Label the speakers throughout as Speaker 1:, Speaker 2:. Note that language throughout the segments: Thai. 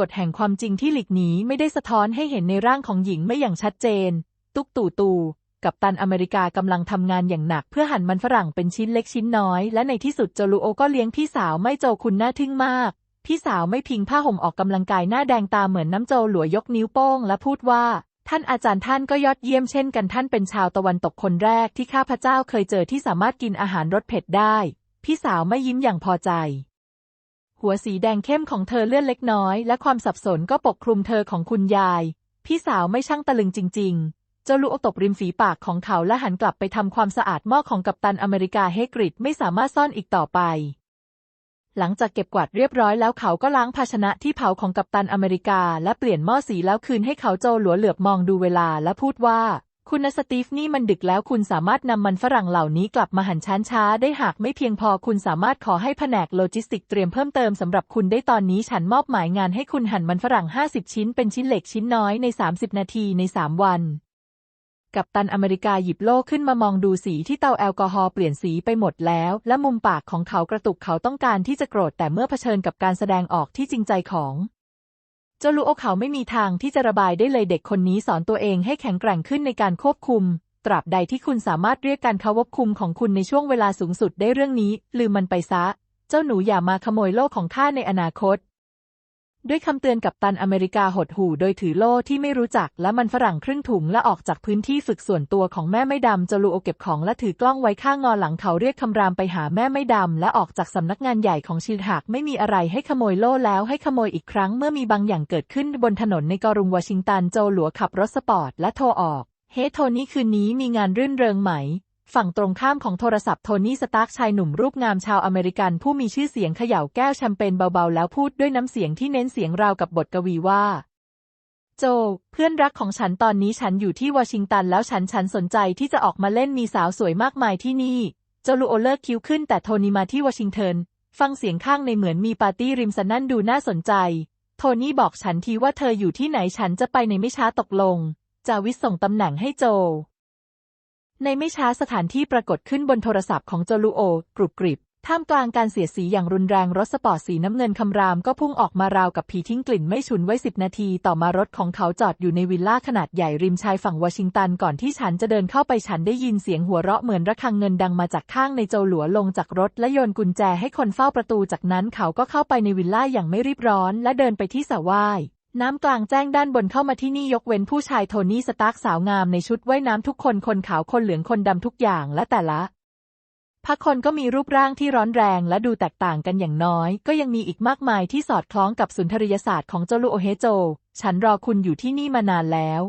Speaker 1: กฎแห่งความจริงที่หลีกหนีไม่ได้สะท้อนให้เห็นในร่างของหญิงไม่อย่างชัดเจน ตุกตู่ตูกับตันอเมริกากำลังทำงานอย่างหนักเพื่อหั่นมันฝรั่งเป็นชิ้นเล็กชิ้นน้อย และในที่สุดโจลูโอก็เลี้ยงพี่สาวไม่โจคุณน่าทึ่งมาก พี่สาวไม่พิงผ้าห่มออกกำลังกายหน้าแดงตาเหมือนน้ำโจหลัวยกนิ้วโป้งและพูดว่า ท่านอาจารย์ท่านก็ยอดเยี่ยมเช่นกันท่านเป็นชาวตะวันตกคนแรกที่ข้าพเจ้าเคยเจอที่สามารถกินอาหารรสเผ็ดได้ พี่สาวไม่ยิ้มอย่างพอใจ หัวสีแดงเข้มของเธอเลื่อนเล็กน้อย และความสับสนก็ปกคลุมเธอของคุณยาย พี่สาวไม่ช่างตะลึงจริง ๆ เจ้าลูกตบริมฝีปากของเขาและหันกลับไปทำความสะอาดหม้อของกัปตันอเมริกาเฮกริดไม่สามารถซ่อนอีกต่อไป หลังจากเก็บกวาดเรียบร้อยแล้วเขาก็ล้างภาชนะที่เผาของกัปตันอเมริกา และเปลี่ยนหม้อสีแล้วคืนให้เขาโจหลัวเหลือบมองดูเวลาและพูดว่า คุณสตีฟนี่มันดึกแล้วคุณสามารถนำมันฝรั่งเหล่านี้กลับมาหั่นช้าช้าๆได้หากไม่เพียงพอคุณสามารถขอให้แผนกโลจิสติกเตรียมเพิ่มเติมสำหรับคุณได้ตอนนี้ฉันมอบหมายงานให้คุณหั่นมันฝรั่ง 50 ชิ้นเป็นชิ้นเล็กชิ้นน้อยใน 30 นาทีใน 3 วัน กัปตันอเมริกาหยิบโล่ขึ้นมามองดูสีที่เตาแอลกอฮอล์เปลี่ยนสีไปหมดแล้ว และมุมปากของเขากระตุกเขาต้องการที่จะโกรธแต่เมื่อเผชิญกับการแสดงออกที่จริงใจของ เจ้าลูโอเขาไม่มีทางที่จะระบายได้เลยเด็กคนนี้สอนตัวเองให้แข็งแกร่งขึ้นในการควบคุม ตราบใดที่คุณสามารถเรียกการควบคุมของคุณในช่วงเวลาสูงสุดได้เรื่องนี้ ลืมมันไปซะ เจ้าหนูอย่ามาขโมยโลกของข้าในอนาคต ด้วยคำเตือนกับตันอเมริกาหดหู่โดยถือโล่ที่ไม่รู้จักและมันฝรั่งครึ่งถุงและออกจากพื้นที่ฝึกส่วนตัวของแม่ไม่ดำเจลูโอเก็บของและถือกล้องไว้ข้างงอหลังเขาเรียกคำรามไปหาแม่ไม่ดำและออกจากสำนักงานใหญ่ของชิลหากไม่มีอะไรให้ขโมยโล่แล้วให้ขโมยอีกครั้งเมื่อมีบางอย่างเกิดขึ้นบนถนนในกรุงวอชิงตันโจหลัวขับรถสปอร์ตและโทรออก เฮ้โทนี่คืนนี้มีงานรื่นเริงไหม ฝั่งตรงข้ามของโทรศัพท์โทนี่สตาร์กชายหนุ่มรูปงามชาวอเมริกันผู้มีชื่อเสียงเขย่าแก้วแชมเปญเบาๆ แล้วพูดด้วยน้ำเสียงที่เน้นเสียงราวกับบทกวีว่า โจ เพื่อนรักของฉันตอนนี้ฉันอยู่ที่วอชิงตันแล้วฉันฉันสนใจที่จะออกมาเล่นมีสาวสวยมากมายที่นี่ โจลูโอเลิกคิ้วขึ้นแต่โทนี่มาที่วอชิงตันฟังเสียงข้างในเหมือนมีปาร์ตี้ริมสนนั่นดูน่าสนใจ โทนี่บอกฉันทีว่าเธออยู่ที่ไหนฉันจะไปในไม่ช้าตกลง จาวิสส่งตำแหน่งให้โจ ในไม่ช้าสถานที่ปรากฏขึ้นบนโทรศัพท์ของโจลูโอกรุบกริบท่ามกลางการเสียสีอย่างรุนแรงรถสปอร์ตสีน้ำเงินคำรามก็พุ่งออกมาราวกับผีทิ้งกลิ่นไม่ฉุนไว้สิบนาที ต่อมารถของเขาจอดอยู่ในวิลล่าขนาดใหญ่ริมชายฝั่งวอชิงตันก่อนที่ฉันจะเดินเข้าไปฉันได้ยินเสียงหัวเราะเหมือนระฆังเงินดังมาจากข้างในโจหลัวลงจากรถและโยนกุญแจให้คนเฝ้าประตูจากนั้นเขาก็เข้าไปในวิลล่าอย่างไม่รีบร้อน และเดินไปที่สระว่าย น้ำกลางแจ้งด้านบนเข้ามาที่นี่ยกเว้นผู้ชายโทนี่สตาร์กสาวงามในชุดว่ายน้ำทุกคนคนขาวคนเหลืองคนดำทุกอย่างและแต่ละพักคนก็มีรูปร่างที่ร้อนแรงและดูแตกต่างกันอย่างน้อย ก็ยังมีอีกมากมายที่สอดคล้องกับสุนทรียศาสตร์ของโจลูโอเฮโจ ฉันรอคุณอยู่ที่นี่มานานแล้ว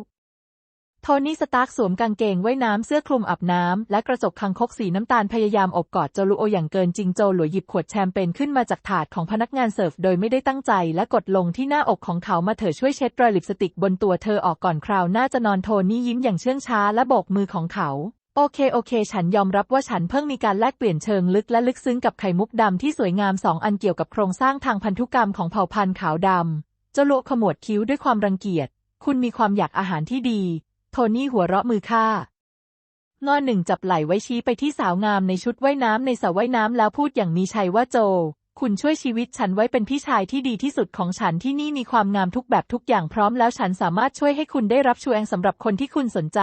Speaker 1: โทนี่สตาร์กสวมกางเกงว่ายน้ำเสื้อคลุมอาบน้ำและกระจกคังคกสีน้ำตาลพยายามอบกอดโจลูโออย่างเกินจริงโจหลัวหยิบขวดแชมเปญขึ้นมาจากถาดของพนักงานเสิร์ฟโดยไม่ได้ตั้งใจและกดลงที่หน้าอกของเขามาเถอช่วยเช็ดรอยลิปสติกบนตัวเธอออกก่อนคราวหน้าจะนอนโทนี่ยิ้มอย่างเชื่องช้าและโบกมือของเขา โอเคโอเค ฉันยอมรับว่าฉันเพิ่งมีการแลกเปลี่ยนเชิงลึกและลึกซึ้งกับไข่มุกดำที่สวยงามสองอันเกี่ยวกับโครงสร้างทางพันธุกรรมของเผ่าพันธุ์ขาวดำเจ้าโลขมวดคิ้วด้วยความรังเกียจ คุณมีความอยากอาหารที่ดี โทนี่หัวเราะมือค่างอหนึ่งจับไหล่ไว้ชี้ไปที่สาวงามในชุดว่ายน้ำในสระว่ายน้ำแล้วพูดอย่างมีชัยว่าโจ คุณช่วยชีวิตฉันไว้เป็นพี่ชายที่ดีที่สุดของฉันที่นี่มีความงามทุกแบบทุกอย่างพร้อมแล้วฉันสามารถช่วยให้คุณได้รับชูแองสำหรับคนที่คุณสนใจ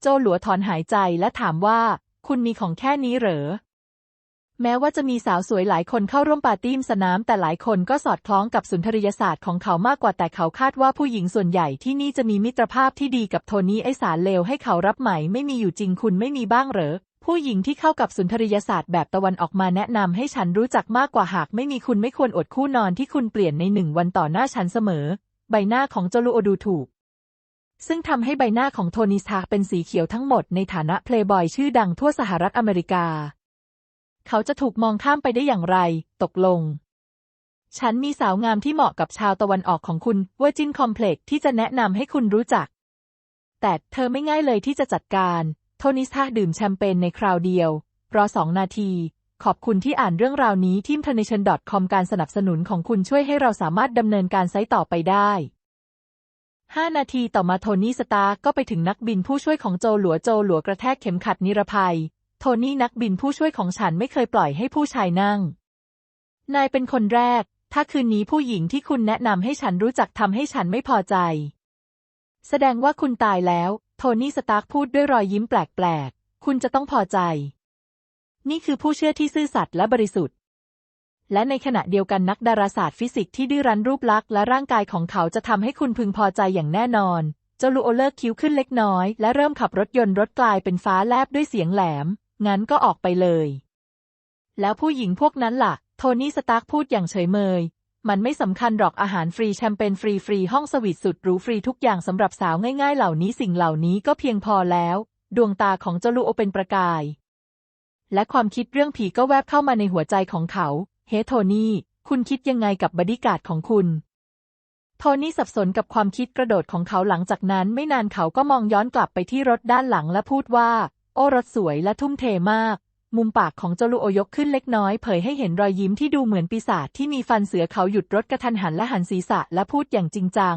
Speaker 1: โจหลัวถอนหายใจและถามว่า คุณมีของแค่นี้เหรอ แม้ว่าจะมีสาวสวยหลายคนเข้าร่วมปาร์ตี้สนาม แต่หลายคนก็สอดคล้องกับสุนทรียศาสตร์ของเขามากกว่าแต่เขาคาดว่าผู้หญิงส่วนใหญ่ที่นี่จะมีมิตรภาพที่ดีกับโทนี่ไอสารเลวให้เขารับไหมไม่มีอยู่จริงคุณไม่มีบ้างเหรอผู้หญิงที่เข้ากับสุนทรียศาสตร์แบบตะวันออกมาแนะนำให้ฉันรู้จักมากกว่าหากไม่มีคุณไม่ควรอดคู่นอนที่คุณเปลี่ยนในหนึ่งวันต่อหน้าฉันเสมอ ใบหน้าของโจลูโอดูถูก ซึ่งทำให้ใบหน้าของโทนี่สตาเป็นสีเขียวทั้งหมดในฐานะเพลย์บอยชื่อดังทั่วสหรัฐอเมริกา เขาจะถูกมองข้ามไปได้อย่างไร ตกลง ฉันมีสาวงามที่เหมาะกับชาวตะวันออกของคุณเวอร์จินคอมเพล็กที่จะแนะนำให้คุณรู้จัก แต่เธอไม่ง่ายเลยที่จะจัดการ โทนิสทาดื่มแชมเปญในคราวเดียว รอสองนาที ขอบคุณที่อ่านเรื่องราวนี้ที่ t e r n a t i o n c o m การสนับสนุนของคุณช่วยให้เราสามารถดำเนินการไซต์ต่อไปได้ห้านาทีต่อมาโทนี่สตาร์ก็ไปถึงนักบินผู้ช่วยของโจหลัวโจหลัวกระแทกเข็มขัดนิรภัย โทนี่นักบินผู้ช่วยของฉันไม่เคยปล่อยให้ผู้ชายนั่ง นายเป็นคนแรก ถ้าคืนนี้ผู้หญิงที่คุณแนะนำให้ฉันรู้จักทำให้ฉันไม่พอใจ แสดงว่าคุณตายแล้ว โทนี่สตาร์กพูดด้วยรอยยิ้มแปลกๆ คุณจะต้องพอใจ นี่คือผู้เชื่อที่ซื่อสัตย์และบริสุทธิ์ และในขณะเดียวกันนักดาราศาสตร์ฟิสิกส์ที่ดื้อรั้นรูปลักษณ์และร่างกายของเขาจะทำให้คุณพึงพอใจอย่างแน่นอนเจ้าลูโอเลิกคิ้วขึ้นเล็กน้อย และเริ่มขับรถยนต์รถกลายเป็นฟ้าแลบด้วยเสียงแหลม งั้นก็ออกไปเลย แล้วผู้หญิงพวกนั้นล่ะ โทนี่สตาร์กพูดอย่างเฉยเมย มันไม่สำคัญหรอกอาหารฟรีแชมเปญฟรีฟรีห้องสวีทสุดหรูฟรีทุกอย่างสำหรับสาวง่ายๆ เหล่านี้สิ่งเหล่านี้ก็เพียงพอแล้ว ดวงตาของเจ้าลูโอเป็นประกาย และความคิดเรื่องผีก็แวบเข้ามาในหัวใจของเขา เฮ้โทนี่ คุณคิดยังไงกับบอดี้การ์ดของคุณโทนี่สับสนกับความคิดกระโดดของเขาหลังจากนั้นไม่นานเขาก็มองย้อนกลับไปที่รถด้านหลังและพูดว่า โอ้รถสวยและทุ่มเทมาก มุมปากของจลูโอยกขึ้นเล็กน้อย เผยให้เห็นรอยยิ้มที่ดูเหมือนปีศาจที่มีฟันเสือเขาหยุดรถกระทันหันและหันศีรษะและพูดอย่างจริงจัง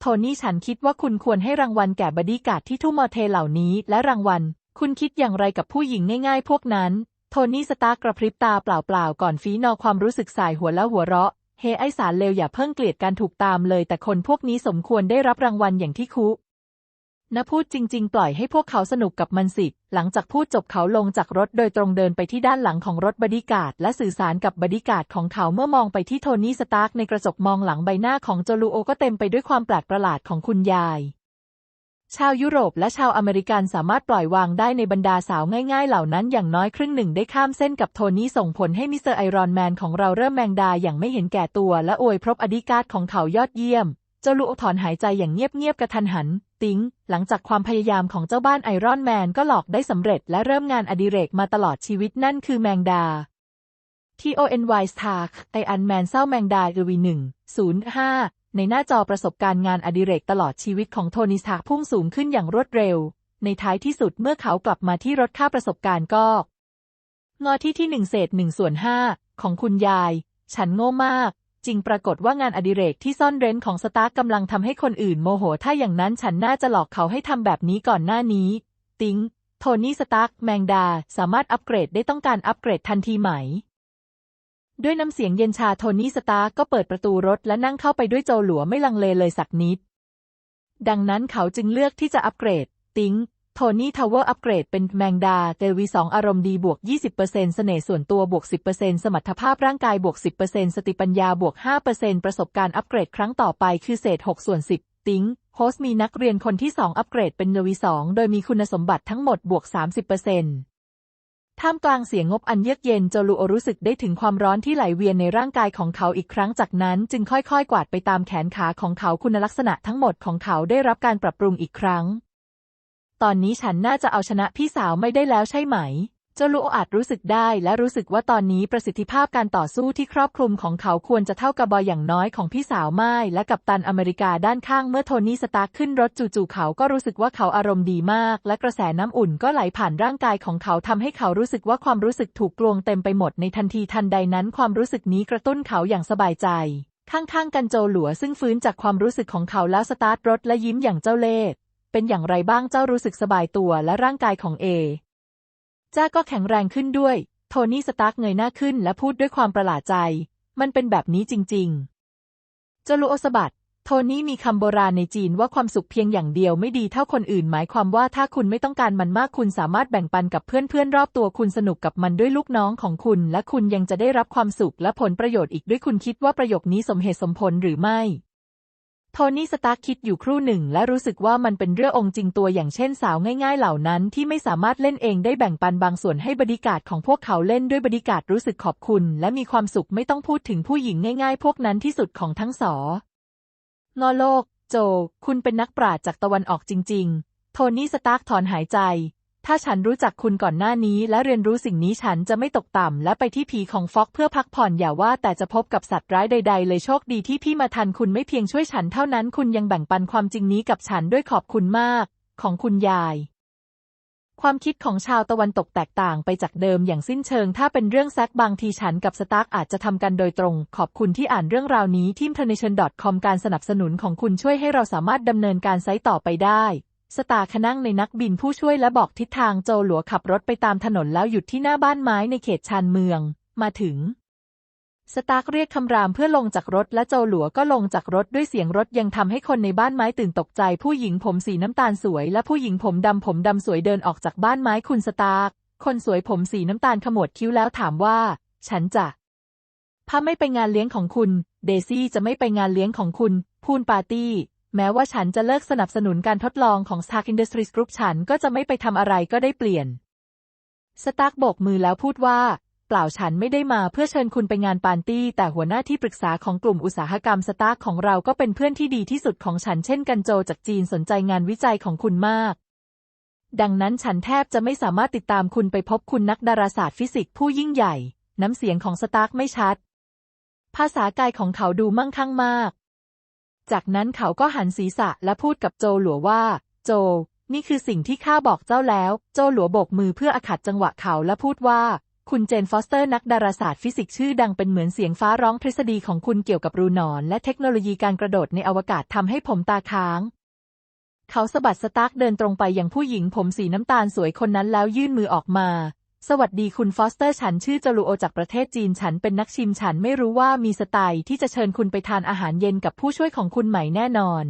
Speaker 1: โทนี่ฉันคิดว่าคุณควรให้รางวัลแก่บอดี้การ์ดที่ทุ่มเทเหล่านี้ และรางวัล คุณคิดอย่างไรกับผู้หญิงง่ายๆ พวกนั้น โทนี่สตาร์กระพริบตาเปล่าๆ ก่อนฟีนอความรู้สึกสายหัวและหัวเราะ เฮไอสารเลวอย่าเพิ่งเกลียดการถูกตามเลย แต่คนพวกนี้สมควรได้รับรางวัลอย่างที่คุ นะพูดจริง ๆ ปล่อยให้พวกเขาสนุกกับมันสิ หลังจากพูดจบเขาลงจากรถโดยตรงเดินไปที่ด้านหลังของรถบอดี้การ์ดและสื่อสารกับบอดี้การ์ดของเขาเมื่อมองไปที่โทนี่สตาร์กในกระจกมองหลังใบหน้าของโจลูโอก็เต็มไปด้วยความแปลกประหลาดของคุณยาย ชาวยุโรปและชาวอเมริกันสามารถปล่อยวางได้ในบรรดาสาวง่าย ๆ เหล่านั้นอย่างน้อยครึ่งหนึ่งได้ข้ามเส้นกับโทนี่ส่งผลให้มิสเตอร์ไอรอนแมนของเราเริ่มแมงดาอย่างไม่เห็นแก่ตัวและอวยพรบอดีการ์ดของเขายอดเยี่ยม เจ้าลูโอถอนหายใจอย่างเงียบๆกระทันหัน ติ้ง หลังจากความพยายามของเจ้าบ้านไอรอนแมนก็หลอกได้สำเร็จและเริ่มงานอดิเรกมาตลอดชีวิตนั่นคือแมงดา T O N Y Stark ไออันแมนเศร้าแมงดาเอวีหนึ่งศูนย์ห้าในหน้าจอประสบการณ์งานอดิเรกตลอดชีวิตของโทนี่สตาร์พุ่งสูงขึ้นอย่างรวดเร็ว ในท้ายที่สุดเมื่อเขากลับมาที่รถค่าประสบการณ์ก็งอที่ที่หนึ่งเศษหนึ่งส่วนห้าของคุณยาย ฉันโง่มาก จริงปรากฏว่างานอดิเรกที่ซ่อนเร้นของสตาร์กกำลังทำให้คนอื่นโมโห ถ้าอย่างนั้นฉันน่าจะหลอกเขาให้ทำแบบนี้ก่อนหน้านี้ ติงโทนี่สตาร์กแมงดา สามารถอัปเกรดได้ต้องการอัปเกรดทันทีไหม ด้วยน้ำเสียงเย็นชาโทนี่สตาร์ก็เปิดประตูรถและนั่งเข้าไปด้วยโจหลัวไม่ลังเลเลยสักนิด ดังนั้นเขาจึงเลือกที่จะอัปเกรด ติ้ง โทนี่ทาวเวอร์อัปเกรดเป็นแมงดาเดวีสองอารมณ์ดีบวก 20%เสน่ห์ส่วนตัวบวก 10%สมรรถภาพร่างกายบวก 10%สติปัญญาบวก 5%ประสบการณ์อัปเกรดครั้งต่อไปคือเศษ 6 ส่วน 10 ติ้งโฮสต์มีนักเรียนคนที่ 2 อัปเกรดเป็นเดวีสองโดยมีคุณสมบัติทั้งหมดบวก 30%ท่ามกลางเสียงงบอันเยือกเย็นโจลูโอรู้สึกได้ถึงความร้อนที่ไหลเวียนในร่างกายของเขาอีกครั้งจากนั้น จึงค่อยๆ กวาดไปตามแขนขาของเขาคุณลักษณะทั้งหมดของเขาได้รับการปรับปรุงอีกครั้ง ตอนนี้ฉันน่าจะเอาชนะพี่สาวไม่ได้แล้วใช่ไหม เจ้าลูอาจรู้สึกได้และรู้สึกว่าตอนนี้ประสิทธิภาพการต่อสู้ที่ครอบคลุมของเขาควรจะเท่ากับบอยอย่างน้อยของพี่สาวไม่และกับตันอเมริกาด้านข้างเมื่อโทนี่สตาร์ขึ้นรถจู่ๆเขาก็รู้สึกว่าเขาอารมณ์ดีมาก และกระแสน้ำอุ่นก็ไหลผ่านร่างกายของเขาทำให้เขารู้สึกว่าความรู้สึกถูกกลวงเต็มไปหมดในทันทีทันใดนั้นความรู้สึกนี้กระตุ้นเขาอย่างสบายใจข้างๆ กันโจหลัวซึ่งฟื้นจากความรู้สึกของเขาแล้วสตาร์ทรถและยิ้มอย่างเจ้าเล่ห์ เป็นอย่างไรบ้างเจ้ารู้สึกสบายตัวและร่างกายของเอ จ้าก็แข็งแรงขึ้นด้วย โทนี่สตาร์กเงยหน้าขึ้นและพูดด้วยความประหลาดใจ มันเป็นแบบนี้จริงๆเจ้าลูโอสบัดโทนี่มีคำโบราณในจีนว่าความสุขเพียงอย่างเดียวไม่ดีเท่าคนอื่น หมายความว่าถ้าคุณไม่ต้องการมันมากคุณสามารถแบ่งปันกับเพื่อนๆรอบตัวคุณสนุกกับมันด้วยลูกน้องของคุณ และคุณยังจะได้รับความสุขและผลประโยชน์อีกด้วยคุณคิดว่าประโยคนี้สมเหตุสมผลหรือไม่ โทนี่สตาร์คิดอยู่ครู่หนึ่งและรู้สึกว่ามันเป็นเรื่ององค์จริงตัวอย่างเช่นสาวง่ายๆเหล่านั้นที่ไม่สามารถเล่นเองได้แบ่งปันบางส่วนให้บริการของพวกเขาเล่นด้วยบริการรู้สึกขอบคุณ และมีความสุขไม่ต้องพูดถึงผู้หญิงง่ายๆ พวกนั้นที่สุดของทั้งสองอโลก โจ คุณเป็นนักปราชญ์จากตะวันออกจริง ๆ โทนี่สตาร์กถอนหายใจ ถ้าฉันรู้จักคุณก่อนหน้านี้และเรียนรู้สิ่งนี้ฉันจะไม่ตกต่ำและไปที่ผีของฟอกเพื่อพักผ่อนอย่าว่าแต่จะพบกับสัตว์ร้ายใด ๆ เลยโชคดีที่พี่มาทันคุณไม่เพียงช่วยฉันเท่านั้นคุณยังแบ่งปันความจริงนี้กับฉันด้วยขอบคุณมาก ของคุณยาย ความคิดของชาวตะวันตกแตกต่างไปจากเดิมอย่างสิ้นเชิง ถ้าเป็นเรื่องแซกบางทีฉันกับสตาร์กอาจจะทำกันโดยตรง ขอบคุณที่อ่านเรื่องราวนี้ที่ internation.com การสนับสนุนของคุณช่วยให้เราสามารถดำเนินการไซต์ต่อไปได้ สตาร์คนั่งในนักบินผู้ช่วยและบอกทิศทางโจหลัวขับรถไปตามถนนแล้วหยุดที่หน้าบ้านไม้ในเขตชานเมือง มาถึง สตาร์เรียกคำรามเพื่อลงจากรถและโจหลัวก็ลงจากรถด้วยเสียงรถยังทำให้คนในบ้านไม้ตื่นตกใจ ผู้หญิงผมสีน้ำตาลสวย และผู้หญิงผมดำผมดำสวยเดินออกจากบ้านไม้คุณสตาร์คนสวยผมสีน้ำตาลขมวดคิ้วแล้วถามว่า ฉันจะพาไม่ไปงานเลี้ยงของคุณ เดซี่จะไม่ไปงานเลี้ยงของคุณ พูนปาร์ตี้ แม้ว่าฉันจะเลิกสนับสนุนการทดลองของ Stark Industries Group ฉันก็จะไม่ไปทำอะไรก็ได้เปลี่ยน สตาร์กโบกมือแล้วพูดว่า เปล่าฉันไม่ได้มาเพื่อเชิญคุณไปงานปาร์ตี้ แต่หัวหน้าที่ปรึกษาของกลุ่มอุตสาหกรรมสตาร์กของเราก็เป็นเพื่อนที่ดีที่สุดของฉันเช่นกันโจจากจีนสนใจงานวิจัยของคุณมาก ดังนั้นฉันแทบจะไม่สามารถติดตามคุณไปพบคุณนักดาราศาสตร์ฟิสิกส์ผู้ยิ่งใหญ่ น้ำเสียงของสตาร์กไม่ชัด ภาษากายของเขาดูมั่งคั่งมาก จากนั้นเขาก็หันศีรษะและพูดกับโจหลัวว่า โจ นี่คือสิ่งที่ข้าบอกเจ้าแล้ว โจหลัวโบกมือเพื่ออขัดจังหวะเขาและพูดว่า คุณเจนฟอสเตอร์นักดาราศาสตร์ฟิสิกส์ชื่อดังเป็นเหมือนเสียงฟ้าร้องทฤษฎีของคุณเกี่ยวกับรูนอน และเทคโนโลยีการกระโดดในอวกาศทำให้ผมตาค้าง เขาสะบัดสตาร์กเดินตรงไปยังผู้หญิงผมสีน้ำตาลสวยคนนั้นแล้วยื่นมือออกมา สวัสดีคุณฟอสเตอร์ฉันชื่อจลูโอจากประเทศจีนฉันเป็นนักชิมฉันไม่รู้ว่ามีสไตล์ที่จะเชิญคุณไปทานอาหารเย็นกับผู้ช่วยของคุณใหม่แน่นอน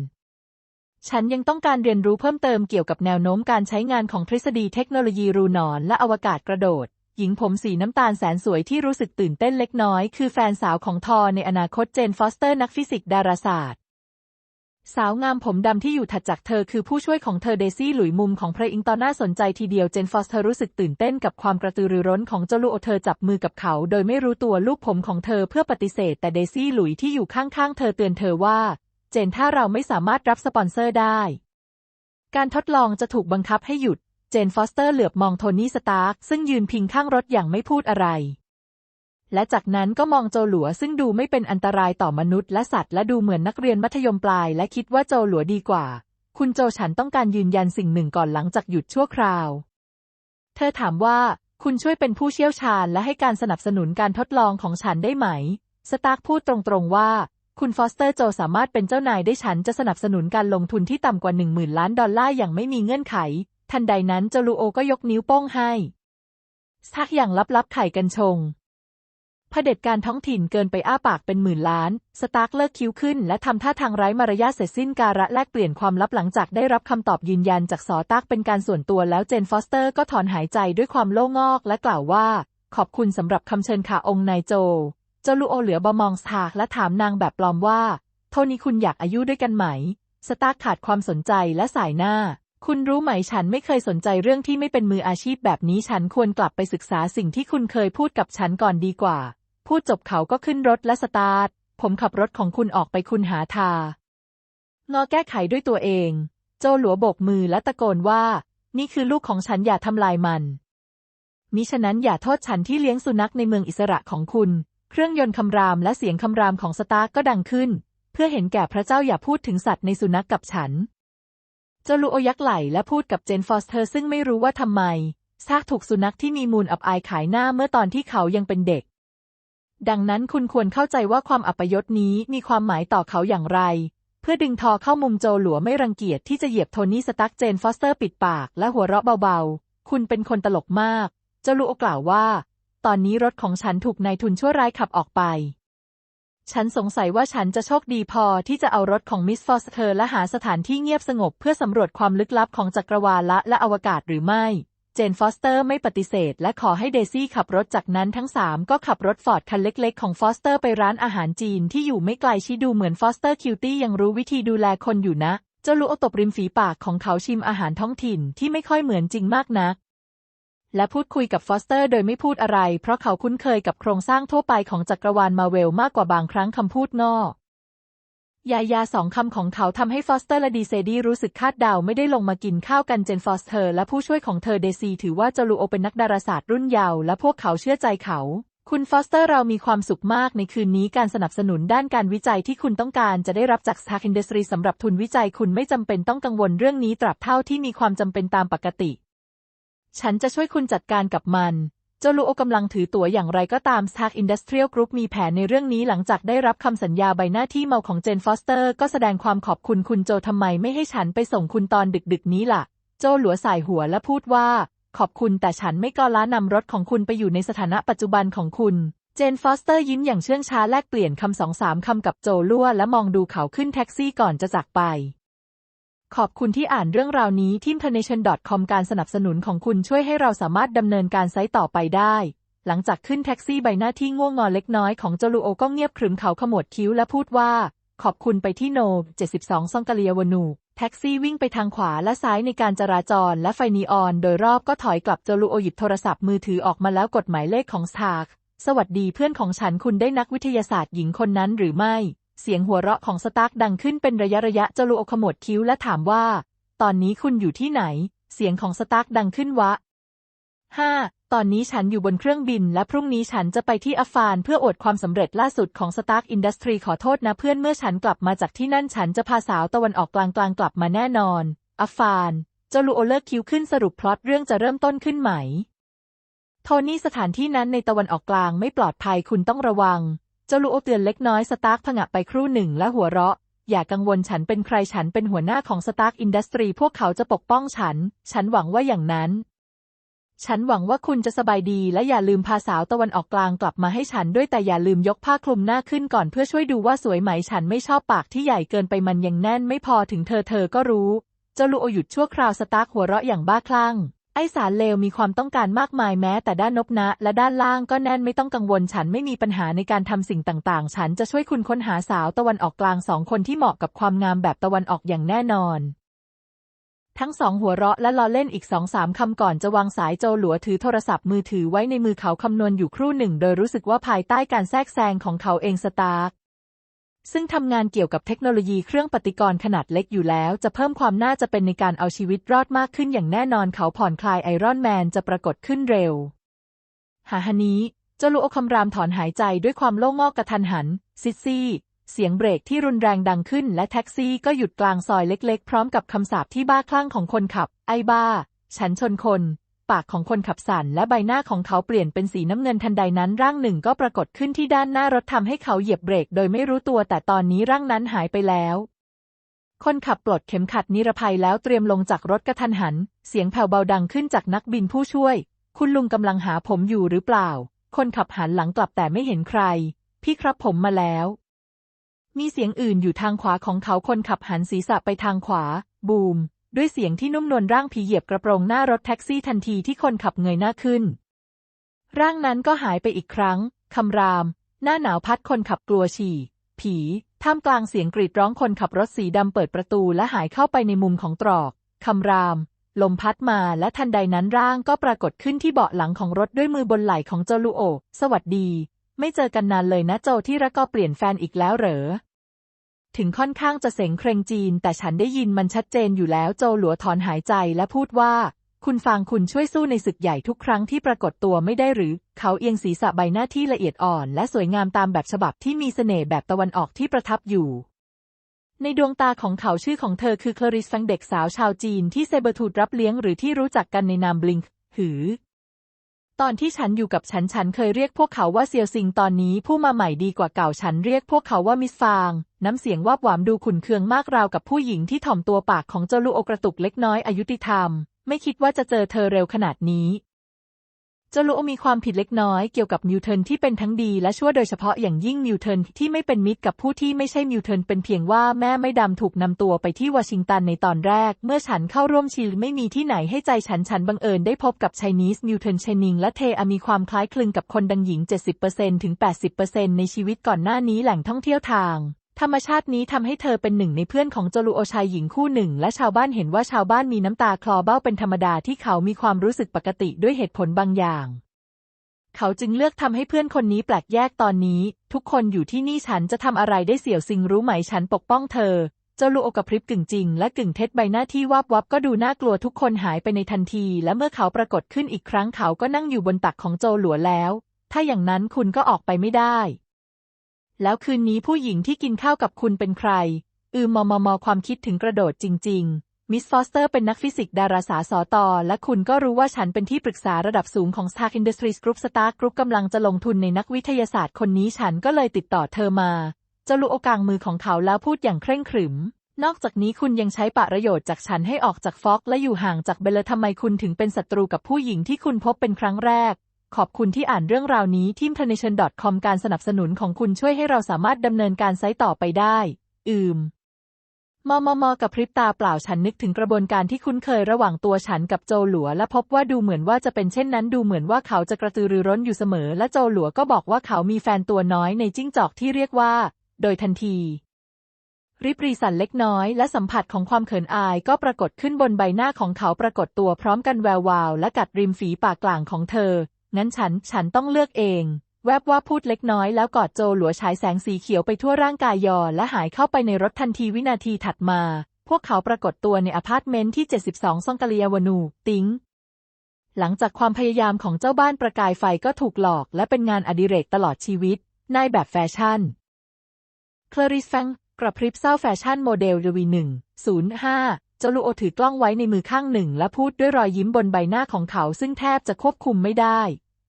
Speaker 1: ฉันยังต้องการเรียนรู้เพิ่มเติมเกี่ยวกับแนวโน้มการใช้งานของทฤษฎีเทคโนโลยีรูนอนและอวกาศกระโดด หญิงผมสีน้ำตาลแสนสวยที่รู้สึกตื่นเต้นเล็กน้อย คือแฟนสาวของทอในอนาคตเจนฟอสเตอร์นักฟิสิกส์ดาราศาสตร์ สาวงามผมดำที่อยู่ถัดจากเธอคือผู้ช่วยของเธอเดซี่หลุยมุมของพระอิงตอนน่าสนใจทีเดียวเจนฟอสเธอรู้สึกตื่นเต้นกับความกระตือรือร้นของเจาลูโอเธอจับมือกับเขา โดยไม่รู้ตัวลูกผมของเธอเพื่อปฏิเสธ แต่เดซี่หลุยที่อยู่ข้างๆ เธอเตือนเธอว่า เจนถ้าเราไม่สามารถรับสปอนเซอร์ได้ การทดลองจะถูกบังคับให้หยุด เจนฟอสเตอร์เหลือบมองโทนี่สตาร์ซึ่งยืนพิงข้างรถอย่างไม่พูดอะไร และจากนั้นก็มองโจหลัวซึ่งดูไม่เป็นอันตรายต่อมนุษย์และสัตว์และดูเหมือนนักเรียนมัธยมปลาย และคิดว่าโจหลัวดีกว่า คุณโจฉันต้องการยืนยันสิ่งหนึ่งก่อนหลังจากหยุดชั่วคราว เธอถามว่าคุณช่วยเป็นผู้เชี่ยวชาญและให้การสนับสนุนการทดลองของฉันได้ไหม สตาร์กพูดตรงๆว่า คุณฟอสเตอร์โจสามารถเป็นเจ้านายได้ฉันจะสนับสนุนการลงทุนที่ต่ำกว่าหนึ่งหมื่นล้านดอลลาร์อย่างไม่มีเงื่อนไข ทันใดนั้นโจลูโอก็ยกนิ้วโป้งให้ซักอย่างลับๆไข่กันชง เผด็จการท้องถิ่นเกินไปอ้าปากเป็นหมื่นล้าน สตาร์กเลิกคิ้วขึ้น และทำท่าทางไร้มารยาทเสร็จสิ้นการะแลกเปลี่ยนความลับหลังจากได้รับคำตอบยืนยันจากสอตักเป็นการส่วนตัวแล้วเจนฟอสเตอร์ก็ถอนหายใจด้วยความโล่งอกและกล่าวว่า ขอบคุณสำหรับคำเชิญค่ะองค์นายโจ เจ้าลูโอเหลือบมองสตาร์กและถามนางแบบปลอมว่า โทนี่คุณอยากอายุด้วยกันไหม สตาร์กขาดความสนใจและสายหน้า คุณรู้ไหมฉันไม่เคยสนใจเรื่องที่ไม่เป็นมืออาชีพแบบนี้ฉันควรกลับไปศึกษาสิ่งที่คุณเคยพูดกับฉันก่อนดีกว่า พูดจบเขาก็ขึ้นรถและสตาร์ท ผมขับรถของคุณออกไปคุณหาทางอแก้ไขด้วยตัวเอง โจหลัวโบกมือและตะโกนว่า นี่คือลูกของฉันอย่าทำลายมัน มิฉะนั้นอย่าโทษฉันที่เลี้ยงสุนัขในเมืองอิสระของคุณ เครื่องยนต์คำรามและเสียงคำรามของสตาร์ก็ดังขึ้น เพื่อเห็นแก่พระเจ้าอย่าพูดถึงสัตว์ในสุนัขกกับฉันเจ้าลูโอยักไหลและพูดกับเจนฟอสเธอซึ่งไม่รู้ว่าทำไมซากถูกสุนัขที่มีมูลอับอายขายหน้าเมื่อตอนที่เขายังเป็นเด็ก ดังนั้นคุณควรเข้าใจว่าความอัปยศนี้มีความหมายต่อเขาอย่างไร เพื่อดึงทอเข้ามุมโจหลัวไม่รังเกียจที่จะเหยียบโทนี่สตั๊กเจนฟอสเตอร์ปิดปากและหัวเราะเบาๆ คุณเป็นคนตลกมาก เจ้าลูโอกล่าวว่า ตอนนี้รถของฉันถูกนายทุนชั่วร้ายขับออกไป ฉันสงสัยว่าฉันจะโชคดีพอที่จะเอารถของมิสฟอสเธอร์และหาสถานที่เงียบสงบเพื่อสำรวจความลึกลับของจักรวาลและอวกาศหรือไม่ จนฟอสเตอร์ไม่ปฏิเสธ และขอให้เดซี่ขับรถจากนั้นทั้งสามก็ขับรถฟอร์ดคันเล็กๆ ของฟอสเตอร์ไปร้านอาหารจีนที่อยู่ไม่ไกลชิดูเหมือนฟอสเตอร์คิวตี้ยังรู้วิธีดูแลคนอยู่นะ เจ้าลูโอตบริมฝีปากของเขาชิมอาหารท้องถิ่นที่ไม่ค่อยเหมือนจริงมากนัก และพูดคุยกับฟอสเตอร์โดยไม่พูดอะไร เพราะเขาคุ้นเคยกับโครงสร้างทั่วไปของจักรวาลมาเวลมากกว่าบางครั้งคำพูดนอก ยายาสองคำของเขาทำให้ฟอสเตอร์และดีเซดี้รู้สึกคาดเดาไม่ได้ลงมากินข้าวกันเจนฟอสเธอร์และผู้ช่วยของเธอเดซีถือว่าจลูโอเป็นนักดาราศาสตร์รุ่นเยาว์และพวกเขาเชื่อใจเขา คุณฟอสเตอร์เรามีความสุขมากในคืนนี้การสนับสนุนด้านการวิจัยที่คุณต้องการจะได้รับจาก Stark Industry สำหรับทุนวิจัยคุณไม่จำเป็นต้องกังวลเรื่องนี้ตราบเท่าที่มีความจำเป็นตามปกติ ฉันจะช่วยคุณจัดการกับมัน โจลูโอกำลังถือตั๋วอย่างไรก็ตาม Stark Industrial Group มีแผนในเรื่องนี้หลังจากได้รับคำสัญญาใบหน้าที่เมาของเจนฟอสเตอร์ ก็แสดงความขอบคุณคุณโจทำไมไม่ให้ฉันไปส่งคุณตอนดึกๆนี้ล่ะ โจหลัวสายหัวและพูดว่า ขอบคุณแต่ฉันไม่ก็ล้านำรถของคุณไปอยู่ในสถานะปัจจุบันของคุณ เจนฟอสเตอร์ยิ้มอย่างเชื่องช้าแลกเปลี่ยนคำสองสามคำกับโจลั่วและมองดูเขาขึ้นแท็กซี่ก่อนจะจากไป ขอบคุณที่อ่านเรื่องราวนี้ที่ internation.com การสนับสนุนของคุณช่วยให้เราสามารถดำเนินการไซต์ต่อไปได้ หลังจากขึ้นแท็กซี่ใบหน้าที่ง่วงงอนเล็กน้อยของโจลูโอก็เงียบขรึมเขาขมวดคิ้วและพูดว่า ขอบคุณไปที่โน 72 ซองกาเลียวานูแท็กซี่วิ่งไปทางขวาและซ้ายในการจราจรและไฟนีออน โดยรอบก็ถอยกลับโจลูโอหยิบโทรศัพท์มือถือออกมาแล้วกดหมายเลขของสตาร์สวัสดีเพื่อนของฉันคุณได้นักวิทยาศาสตร์หญิงคนนั้นหรือไม่ เสียงหัวเราะของสตาร์กดังขึ้นเป็นระยะระยะจลูโอขมวดคิ้วและถามว่า ตอนนี้คุณอยู่ที่ไหน เสียงของสตาร์กดังขึ้นวะห้าตอนนี้ฉันอยู่บนเครื่องบิน และพรุ่งนี้ฉันจะไปที่อัฟฟานเพื่ออวดความสำเร็จล่าสุดของสตาร์กอินดัสทรีขอโทษนะเพื่อนเมื่อฉันกลับมาจากที่นั่นฉันจะพาสาวตะวันออกกลางกลางกลับมาแน่นอนอัฟฟานเจลูโอเลิกคิ้วขึ้นสรุปพล็อตเรื่องจะเริ่มต้นขึ้นไหม โทนี่สถานที่นั้นในตะวันออกกลางไม่ปลอดภัยคุณต้องระวัง เจลูโอเตือนเล็กน้อยสตาร์กผงะไปครู่หนึ่งและหัวเราะ อย่ากังวลฉันเป็นใครฉันเป็นหัวหน้าของสตาร์กอินดัสทรีพวกเขาจะปกป้องฉัน ฉันหวังว่าอย่างนั้น ฉันหวังว่าคุณจะสบายดีและอย่าลืมพาสาวตะวันออกกลางกลับมาให้ฉันด้วยแต่อย่าลืมยกผ้าคลุมหน้าขึ้นก่อนเพื่อช่วยดูว่าสวยไหมฉันไม่ชอบปากที่ใหญ่เกินไปมันยังแน่นไม่พอถึงเธอเธอก็รู้ เจลูโอหยุดชั่วคราวสตาร์กหัวเราะอย่างบ้าคลั่ง ไอสารเลวมีความต้องการมากมายแม้แต่ด้านนบนะ และด้านล่างก็แน่นไม่ต้องกังวลฉันไม่มีปัญหาในการทำสิ่งต่างๆ ฉันจะช่วยคุณค้นหาสาวตะวันออกกลางสองคนที่เหมาะกับความงามแบบตะวันออกอย่างแน่นอน ทั้งสองหัวเราะและล้อเล่นอีกสองสามคำก่อนจะวางสายโจหลัวถือโทรศัพท์มือถือไว้ในมือเขาคำนวณอยู่ครู่หนึ่ง โดยรู้สึกว่าภายใต้การแทรกแซงของเขาเองสตาร์ก ซึ่งทำงานเกี่ยวกับเทคโนโลยีเครื่องปฏิกรณ์ขนาดเล็กอยู่แล้ว จะเพิ่มความน่าจะเป็นในการเอาชีวิตรอดมากขึ้นอย่างแน่นอนเขาผ่อนคลายไอรอนแมนจะปรากฏขึ้นเร็ว หาฮานี้เจลูโอคำรามถอนหายใจด้วยความโล่งอกกระทันหัน ซิซี่ เสียงเบรกที่รุนแรงดังขึ้นและแท็กซี่ก็หยุดกลางซอยเล็กๆ พร้อมกับคำสาปที่บ้าคลั่งของคนขับ ไอ้บ้า ฉันชนคน ปากของคนขับสั่นและใบหน้าของเขาเปลี่ยนเป็นสีน้ำเงินทันใดนั้นร่างหนึ่งก็ปรากฏขึ้นที่ด้านหน้ารถทำให้เขาเหยียบเบรกโดยไม่รู้ตัวแต่ตอนนี้ร่างนั้นหายไปแล้ว คนขับปลดเข็มขัดนิรภัยแล้วเตรียมลงจากรถกระทันหัน เสียงแผ่วเบาดังขึ้นจากนักบินผู้ช่วย คุณลุงกำลังหาผมอยู่หรือเปล่า คนขับหันหลังกลับแต่ไม่เห็นใคร พี่ครับผมมาแล้ว มีเสียงอื่นอยู่ทางขวาของเขาคนขับหันศีรษะไปทางขวา บูม ด้วยเสียงที่นุ่มนวลร่างผีเหยียบกระโปรงหน้ารถแท็กซี่ทันทีที่คนขับเงยหน้าขึ้น ร่างนั้นก็หายไปอีกครั้ง คำราม หน้าหนาวพัดคนขับกลัวฉี่ ผี ท่ามกลางเสียงกรีดร้องคนขับรถสีดำเปิดประตูและหายเข้าไปในมุมของตรอก คำราม ลมพัดมาและทันใดนั้นร่างก็ปรากฏขึ้นที่เบาะหลังของรถด้วยมือบนไหล่ของโจลูโอ สวัสดี ไม่เจอกันนานเลยนะโจที่รักก็เปลี่ยนแฟนอีกแล้วเหรอ ถึงค่อนข้างจะเสงเครงจีน แต่ฉันได้ยินมันชัดเจนอยู่แล้วโจหลัวถอนหายใจและพูดว่า คุณฟางคุณช่วยสู้ในศึกใหญ่ทุกครั้งที่ปรากฏตัวไม่ได้หรือ เขาเอียงศีรษะใบหน้าที่ละเอียดอ่อน และสวยงามตามแบบฉบับที่มีเสน่ห์แบบตะวันออกที่ประทับอยู่ ในดวงตาของเขาชื่อของเธอคือคลาริสฟังเด็กสาวชาวจีนที่เซเบอร์ทูดรับเลี้ยงหรือที่รู้จักกันในนามบลิงค์หือ ตอนที่ฉันอยู่กับฉันฉันเคยเรียกพวกเขาว่าเซียวซิงตอนนี้ผู้มาใหม่ดีกว่าเก่าฉันเรียกพวกเขาว่ามิสฟาง น้ำเสียงวาบหวามดูขุนเคืองมากราวกับผู้หญิงที่ถ่อมตัวปากของเจ้าลูโอกระตุกเล็กน้อยอายุติธรรม ไม่คิดว่าจะเจอเธอเร็วขนาดนี้ จาลูโอมีความผิดเล็กน้อยเกี่ยวกับมิวเทิร์นที่เป็นทั้งดีและชั่วโดยเฉพาะอย่างยิ่งมิวเทิร์นที่ไม่เป็นมิตรกับผู้ที่ไม่ใช่มิวเทิร์นเป็นเพียงว่าแม่ไม่ดำถูกนำตัวไปที่วอชิงตันในตอนแรก เมื่อฉันเข้าร่วมชิลไม่มีที่ไหนให้ใจฉันฉันบังเอิญได้พบกับไชนีสมิวเทิร์นชนิงและเทอามีความคล้ายคลึงกับคนดังหญิง 70%ถึง 80%ในชีวิตก่อนหน้านี้แหล่งท่องเที่ยวทาง ธรรมชาตินี้ทำให้เธอเป็นหนึ่งในเพื่อนของโจลูโอชายหญิงคู่หนึ่ง และชาวบ้านเห็นว่าชาวบ้านมีน้ำตาคลอเบ้าเป็นธรรมดาที่เขามีความรู้สึกปกติด้วยเหตุผลบางอย่าง เขาจึงเลือกทำให้เพื่อนคนนี้แปลกแยกตอนนี้ ทุกคนอยู่ที่นี่ฉันจะทำอะไรได้เสี่ยวซิงรู้ไหมฉันปกป้องเธอจ้าลูโอกระพริบกึ่งจริงและกึ่งเท็จใบหน้าที่วับวับก็ดูน่ากลัวทุกคนหายไปในทันที และเมื่อเขาปรากฏขึ้นอีกครั้งเขาก็นั่งอยู่บนตักของโจหลัวแล้ว ถ้าอย่างนั้นคุณก็ออกไปไม่ได้ แล้วคืนนี้ผู้หญิงที่กินข้าวกับคุณเป็นใคร อืมมมมความคิดถึงกระโดดจริง ๆ มิสฟอสเตอร์เป็นนักฟิสิกส์ดาราศาสตร์สอตอและคุณก็รู้ว่าฉันเป็นที่ปรึกษาระดับสูงของ Stark Industries Group Stark Group กำลังจะลงทุนในนักวิทยาศาสตร์คนนี้ฉันก็เลยติดต่อเธอมาจ้าลูโอกางมือของเขาแล้วพูดอย่างเคร่งขรึม นอกจากนี้คุณยังใช้ประโยชน์จากฉันให้ออกจากฟอกและอยู่ห่างจากเบลเลอร์ทำไมคุณถึงเป็นศัตรูกับผู้หญิงที่คุณพบเป็นครั้งแรก ขอบคุณที่อ่านเรื่องราวนี้ทีม t n a t i o n com การสนับสนุนของคุณช่วยให้เราสามารถดำเนินการไซต์ต่อไปได้ อืม มมมกับพริบตาเปล่าฉันนึกถึงกระบวนการที่คุ้นเคยระหว่างตัวฉันกับโจหลัว และพบว่าดูเหมือนว่าจะเป็นเช่นนั้นดูเหมือนว่าเขาจะกระตือรือร้นอยู่เสมอ และโจหลัวก็บอกว่าเขามีแฟนตัวน้อยในจิ้งจอกที่เรียกว่า โดยทันทีริบรีสันเล็กน้อยและสัมผัสของความเขินอายก็ปรากฏขึ้นบนใบหน้าของเขาปรากฏตัวพร้อมกันแวววาวและกัดริมฝีปากกลางของเธอ งั้นฉัน ฉันต้องเลือกเอง แวบว่าพูดเล็กน้อยแล้วกอดโจหลัวฉายแสงสีเขียวไปทั่วร่างกายยอ และหายเข้าไปในรถทันทีวินาทีถัดมา พวกเขาปรากฏตัวในอพาร์ตเมนต์ที่ 72 ซองกาเลียวานู ติงหลังจากความพยายามของเจ้าบ้านประกายไฟก็ถูกหลอก และเป็นงานอดิเรกตลอดชีวิต นายแบบแฟชั่นคลาริสแฟงกระพริบเศร้าแฟชั่นโมเดลดวีหนึ่งศูนย์ห้า เจาลูโอถือกล้องไว้ในมือข้างหนึ่ง และพูดด้วยรอยยิ้มบนใบหน้าของเขาซึ่งแทบจะควบคุมไม่ได้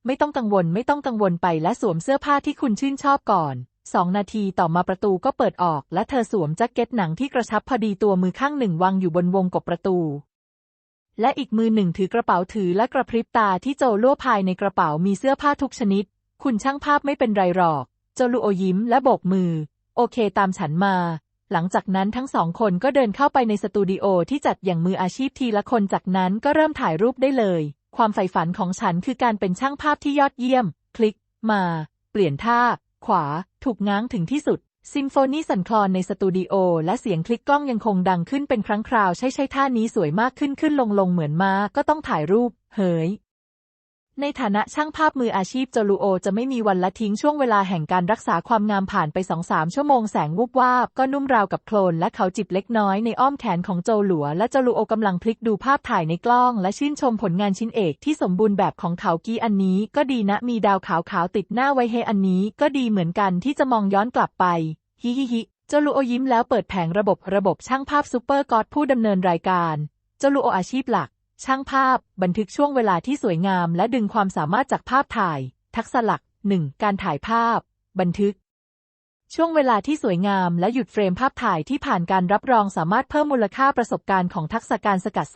Speaker 1: ไม่ต้องกังวลไม่ต้องกังวลไปและสวมเสื้อผ้าที่คุณชื่นชอบก่อนสองนาทีต่อมาประตูก็เปิดออก และเธอสวมแจ็คเก็ตหนังที่กระชับพอดีตัวมือข้างหนึ่งวางอยู่บนวงกบประตู และอีกมือหนึ่งถือกระเป๋าถือและกระพริบตาที่โจลั่วภายในกระเป๋ามีเสื้อผ้าทุกชนิด คุณช่างภาพไม่เป็นไรหรอก โจลูโอยิ้มและโบกมือ โอเคตามฉันมา หลังจากนั้นทั้งสองคนก็เดินเข้าไปในสตูดิโอที่จัดอย่างมืออาชีพทีละคนจากนั้นก็เริ่มถ่ายรูปได้เลย ความใฝ่ฝันของฉันคือการเป็นช่างภาพที่ยอดเยี่ยม คลิก มา เปลี่ยนท่า ขวา ถูกง้างถึงที่สุดซิมโฟนีสั่นคลอนในสตูดิโอและเสียงคลิกกล้องยังคงดังขึ้นเป็นครั้งคราว ใช่ใช่ท่านี้สวยมากขึ้นขึ้นลงลงเหมือนมาก็ต้องถ่ายรูป เฮ้ย ในฐานะช่างภาพมืออาชีพโจลูโอ จะไม่มีวันละทิ้งช่วงเวลาแห่งการรักษาความงามผ่านไปสองสามชั่วโมงแสงวูบวาบก็นุ่มราวกับโคลนและเขาจิบเล็กน้อยในอ้อมแขนของโจหลัว และโจลูโอกำลังพลิกดูภาพถ่ายในกล้อง และชื่นชมผลงานชิ้นเอกที่สมบูรณ์แบบของเขากี้อันนี้ ก็ดีนะมีดาวขาวๆติดหน้าไว้เฮอันนี้ ก็ดีเหมือนกันที่จะมองย้อนกลับไปฮิฮิฮิโจลูโอยิ้มแล้วเปิดแผงระบบระบบช่างภาพซูเปอร์กอดผู้ดำเนินรายการโจลูโออาชีพหลัก ช่างภาพ บันทึกช่วงเวลาที่สวยงาม และดึงความสามารถจากภาพถ่าย ทักษะหลัก 1. การถ่ายภาพ บันทึก ช่วงเวลาที่สวยงามและหยุดเฟรมภาพถ่ายที่ผ่านการรับรองสามารถเพิ่มมูลค่าประสบการณ์ของทักษะการสกัด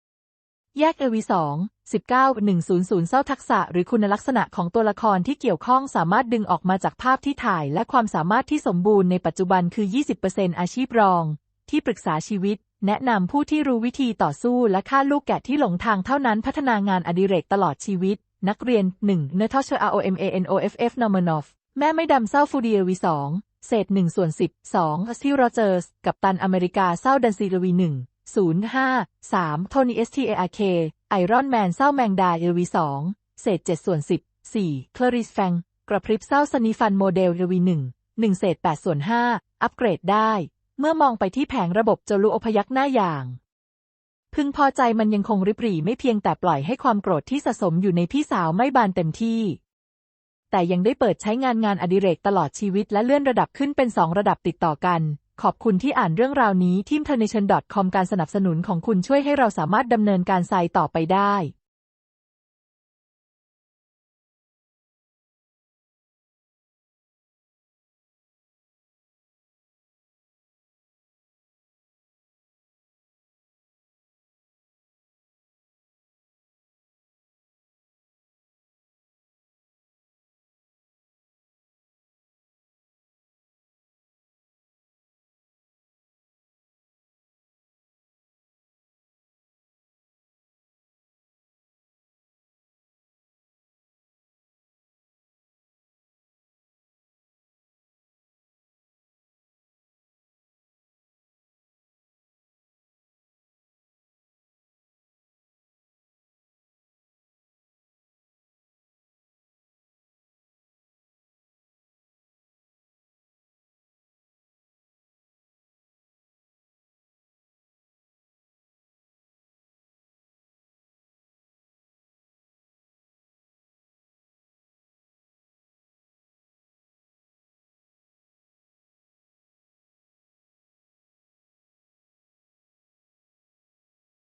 Speaker 1: 2แยกเอวีสองสิบเก้าหนึ่งศูนย์ศูนย์เศร้าทักษะหรือคุณลักษณะของตัวละครที่เกี่ยวข้องสามารถดึงออกมาจากภาพที่ถ่าย และความสามารถที่สมบูรณ์ในปัจจุบันคือ 20%อาชีพรอง ที่ปรึกษาชีวิต แนะนำผู้ที่รู้วิธีต่อสู้และฆ่าลูกแกะที่หลงทางเท่านั้นพัฒนางานอดิเรกตลอดชีวิต นักเรียน 1. เนทอชอาโอเอ็มเอเอ็นโอเอฟเอฟนอมนอฟแม่ไม่ดำเศร้าฟูเดียวีสองเศษหนึ่งส่วนสิบสองสตีโรเจอร์ส กับตันอเมริกาเศร้าดันซีลวีหนึ่งศูนย์ห้าสามโทนี่เอสทีเออาร์เคไอรอนแมนเศร้าแมงดาเอวีสองเศษเจ็ดส่วนสิบสี่เคลริสแฟงกระพริบเศร้าสนีฟันโมเดลเอวีหนึ่งหนึ่งเศษแปดส่วนห้าอัปเกรดได้ เมื่อมองไปที่แผงระบบจะรู้อพยักหน้าอย่าง พึงพอใจมันยังคงริบหรี่ไม่เพียงแต่ปล่อยให้ความโกรธที่สะสมอยู่ในพี่สาวไม่บานเต็มที่ แต่ยังได้เปิดใช้งานงานอดิเรกตลอดชีวิตและเลื่อนระดับขึ้นเป็นสองระดับติดต่อกัน ขอบคุณที่อ่านเรื่องราวนี้ทีม t e r n a t i o n c o m การสนับสนุนของคุณช่วยให้เราสามารถดำเนินการไซต์ต่อไปได้